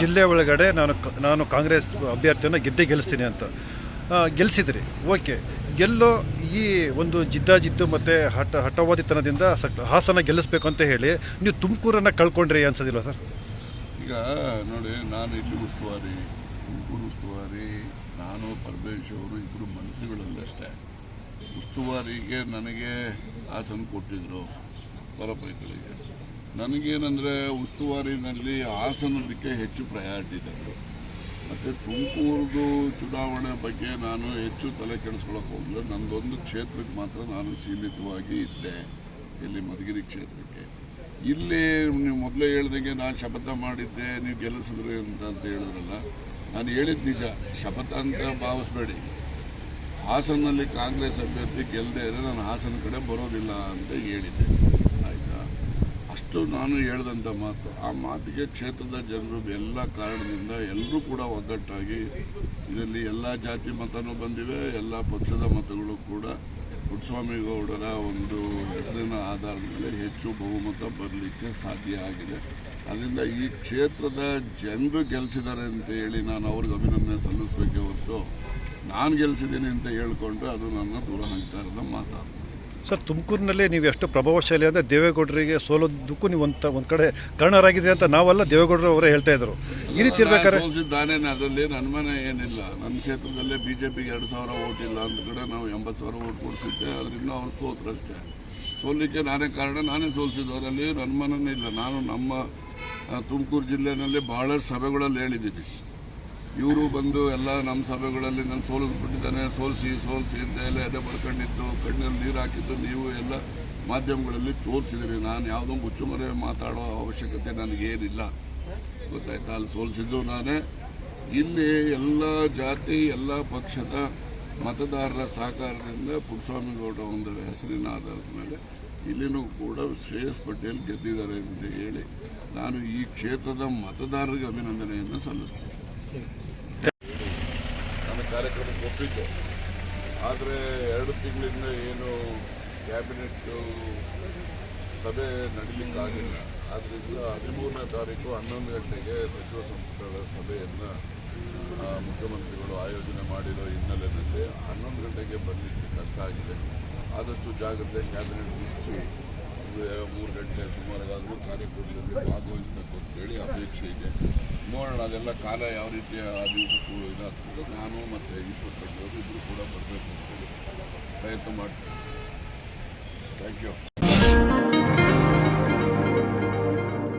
ಜಿಲ್ಲೆ ಒಳಗಡೆ ನಾನು ನಾನು ಕಾಂಗ್ರೆಸ್ ಅಭ್ಯರ್ಥಿಯನ್ನು ಗೆದ್ದೇ ಗೆಲ್ಲಿಸ್ತೀನಿ ಅಂತ. ಗೆಲ್ಲಿಸಿದ್ರಿ ಗೆಲ್ಸಿದ್ರಿ. ಓಕೆ. ಎಲ್ಲೋ ಈ ಒಂದು ಜಿದ್ದಾಜಿದ್ದು ಮತ್ತು ಹಠ ಹಠವಾದಿತನದಿಂದ ಹಾಸನ ಗೆಲ್ಲಿಸ್ಬೇಕು ಅಂತ ಹೇಳಿ ನೀವು ತುಮಕೂರನ್ನು ಕಳ್ಕೊಂಡ್ರಿ ಅನ್ಸೋದಿಲ್ಲ ಸರ್? ಈಗ ನೋಡಿ ನಾನು ಇಲ್ಲಿ ಉಸ್ತುವಾರಿ ತುಮಕೂರು ಉಸ್ತುವಾರಿ ನಾನು ಪರಮೇಶ್ ಅವರು ಇಬ್ಬರು ಮಂತ್ರಿಗಳಲ್ಲಷ್ಟೇ. ಉಸ್ತುವಾರಿಗೆ ನನಗೆ ಹಾಸನ ಕೊಟ್ಟಿದ್ರು ಹೊರಪೈಕಳಿಗೆ. ನನಗೇನೆಂದರೆ ಉಸ್ತುವಾರಿನಲ್ಲಿ ಹಾಸನದಕ್ಕೆ ಹೆಚ್ಚು ಪ್ರಯಾರಿಟಿ ಇದೆ ಮತ್ತು ತುಮಕೂರದು ಚುನಾವಣೆ ಬಗ್ಗೆ ನಾನು ಹೆಚ್ಚು ತಲೆ ಕೆಡಿಸ್ಕೊಳಕ್ಕೆ ಹೋಗಲಿಲ್ಲ ನನ್ನದೊಂದು ಕ್ಷೇತ್ರಕ್ಕೆ ಮಾತ್ರ ನಾನು ಸೀಮಿತವಾಗಿ ಇದ್ದೆ, ಇಲ್ಲಿ ಮಧುಗಿರಿ ಕ್ಷೇತ್ರಕ್ಕೆ. ಇಲ್ಲಿ ನೀವು ಮೊದಲೇ ಹೇಳ್ದಂಗೆ ನಾನು ಶಪಥ ಮಾಡಿದ್ದೆ, ನೀವು ಗೆಲ್ಲಿಸಿದ್ರಿ ಅಂತ ಅಂತ ಹೇಳಿದ್ರಲ್ಲ, ನಾನು ಹೇಳಿದ್ದು ನಿಜ, ಶಪಥ ಅಂತ ಭಾವಿಸ್ಬೇಡಿ. ಹಾಸನಲ್ಲಿ ಕಾಂಗ್ರೆಸ್ ಅಭ್ಯರ್ಥಿ ಗೆಲ್ಲದೆ ಇದ್ದರೆ ನಾನು ಹಾಸನ ಕಡೆ ಬರೋದಿಲ್ಲ ಅಂತ ಹೇಳಿದ್ದೆ. ಅಷ್ಟು ನಾನು ಹೇಳ್ದಂಥ ಮಾತು, ಆ ಮಾತಿಗೆ ಕ್ಷೇತ್ರದ ಜನರು ಎಲ್ಲ ಕಾರಣದಿಂದ ಎಲ್ಲರೂ ಕೂಡ ಒಗ್ಗಟ್ಟಾಗಿ ಇದರಲ್ಲಿ ಎಲ್ಲ ಜಾತಿ ಮತನೂ ಬಂದಿವೆ, ಎಲ್ಲ ಪಕ್ಷದ ಮತಗಳು ಕೂಡ ಪುಟ್ಟಸ್ವಾಮಿ ಗೌಡರ ಒಂದು ಹೆಸರಿನ ಆಧಾರದ ಮೇಲೆ ಹೆಚ್ಚು ಬಹುಮತ ಬರಲಿಕ್ಕೆ ಸಾಧ್ಯ ಆಗಿದೆ. ಅದರಿಂದ ಈ ಕ್ಷೇತ್ರದ ಜನರು ಗೆಲ್ಲಿಸಿದ್ದಾರೆ ಅಂತ ಹೇಳಿ ನಾನು ಅವ್ರಿಗೆ ಅಭಿನಂದನೆ ಸಲ್ಲಿಸಬೇಕೇ ಹೊರತು ನಾನು ಗೆಲ್ಲಿಸಿದ್ದೀನಿ ಅಂತ ಹೇಳ್ಕೊಂಡ್ರೆ ಅದು ನನ್ನ ದೂರ ಹಾಕ್ತಾ ಇರೋದ ಮಾತಾಡ್ತಾರೆ ಸರ್ ತುಮಕೂರಿನಲ್ಲಿ ನೀವು ಎಷ್ಟು ಪ್ರಭಾವಶಾಲಿ ಅಂದರೆ ದೇವೇಗೌಡರಿಗೆ ಸೋಲೋದಕ್ಕೂ ನೀವು ಒಂದು ಒಂದು ಕಡೆ ಕಾರಣರಾಗಿದೆ ಅಂತ ನಾವೆಲ್ಲ ದೇವೇಗೌಡರು ಅವರೇ ಹೇಳ್ತಾ ಇದ್ರು. ಈ ರೀತಿ ಇರ್ಬೇಕಾದ್ರೆ ಸೋಲಿಸಿದ್ದಾನೆ ಅದರಲ್ಲಿ ಅನುಮಾನ ಮನೆ ಏನಿಲ್ಲ. ನನ್ನ ಕ್ಷೇತ್ರದಲ್ಲೇ ಪಿಗೆ ಎರಡು ಸಾವಿರ ಓಟ್ ಇಲ್ಲ ಅಂದ ಕಡೆ ನಾವು ಎಂಬತ್ತು ಸಾವಿರ ಓಟ್ ಕೊಡಿಸಿದ್ದೆ. ಅದರಿಂದ ಅವ್ರು ಸೋತ್ರಷ್ಟೇ ಸೋಲಿಕ್ಕೆ ನಾನೇ ಕಾರಣ ನಾನೇ ಸೋಲಿಸಿದವರಲ್ಲಿ ಏನು ಅನುಮಾನನೇ ಇಲ್ಲ. ನಾನು ನಮ್ಮ ತುಮಕೂರು ಜಿಲ್ಲೆಯಲ್ಲಿ ಬಹಳಷ್ಟು ಸಭೆಗಳಲ್ಲಿ ಹೇಳಿದ್ದೀನಿ. ಇವರು ಬಂದು ಎಲ್ಲ ನಮ್ಮ ಸಭೆಗಳಲ್ಲಿ ನಾನು ಸೋಲಿಸ್ಬಿಟ್ಟಿದ್ದಾನೆ ಸೋಲಿಸಿ ಸೋಲಿಸಿ ಅಂತ ಎಲ್ಲ ಎದೆ ಬರ್ಕೊಂಡಿದ್ದು ಕಣ್ಣಲ್ಲಿ ನೀರು ಹಾಕಿದ್ದು ನೀವು ಎಲ್ಲ ಮಾಧ್ಯಮಗಳಲ್ಲಿ ತೋರಿಸಿದ್ರಿ. ನಾನು ಯಾವುದೋ ಮುಚ್ಚುಮರೆ ಮಾತಾಡೋ ಅವಶ್ಯಕತೆ ನನಗೇನಿಲ್ಲ. ಗೊತ್ತಾಯ್ತಾ? ಅಲ್ಲಿ ಸೋಲಿಸಿದ್ದು ನಾನೇ. ಇಲ್ಲಿ ಎಲ್ಲ ಜಾತಿ, ಎಲ್ಲ ಪಕ್ಷದ ಮತದಾರರ ಸಹಕಾರದಿಂದ ಪುಟ್ಟಸ್ವಾಮಿ ಗೌಡ ಒಂದು ಹೆಸರಿನ ಆಧಾರದ ಮೇಲೆ ಇಲ್ಲಿನೂ ಕೂಡ ಶ್ರೇಯಸ್ ಪಟೇಲ್ ಗೆದ್ದಿದ್ದಾರೆ ಅಂತ ಹೇಳಿ ನಾನು ಈ ಕ್ಷೇತ್ರದ ಮತದಾರರಿಗೆ ಅಭಿನಂದನೆಯನ್ನು ಸಲ್ಲಿಸ್ತೇನೆ. ನನ್ನ ಕಾರ್ಯಕ್ರಮಕ್ಕೆ ಒಪ್ಪಿದ್ದೆ. ಆದರೆ ಎರಡು ತಿಂಗಳಿಂದ ಏನು ಕ್ಯಾಬಿನೆಟ್ ಸಭೆ ನಡೀಲಿಕ್ಕಾಗಿಲ್ಲ. ಆದ್ದರಿಂದ ಹದಿಮೂರನೇ ತಾರೀಕು ಹನ್ನೊಂದು ಗಂಟೆಗೆ ಸಚಿವ ಸಂಪುಟದ ಸಭೆಯನ್ನು ಮುಖ್ಯಮಂತ್ರಿಗಳು ಆಯೋಜನೆ ಮಾಡಿರೋ ಹಿನ್ನೆಲೆಯಲ್ಲಿ ಹನ್ನೊಂದು ಗಂಟೆಗೆ ಬರಲಿಕ್ಕೆ ಕಷ್ಟ ಆಗಿದೆ. ಆದಷ್ಟು ಜಾಗ್ರತೆ ಕ್ಯಾಬಿನೆಟ್ ಮುಗಿಸಿ ಮೂರು ಗಂಟೆ ಸುಮಾರಾದರೂ ಕಾರ್ಯಕ್ರಮದಲ್ಲಿ ಭಾಗವಹಿಸಬೇಕು ಅಂತೇಳಿ ಅಪೇಕ್ಷೆ ಇದೆ. ನೋಡೋಣ, ಅದೆಲ್ಲ ಕಾಲ ಯಾವ ರೀತಿಯ ದಿವಸಕ್ಕೂ ಇದಾಗ್ತದೆ. ನಾನು ಮತ್ತು ಇಪ್ಪತ್ತು ಇಬ್ಬರು ಕೂಡ ಬರಬೇಕು ಅಂತೇಳಿ ಪ್ರಯತ್ನ ಮಾಡ್ತೀನಿ. Thank you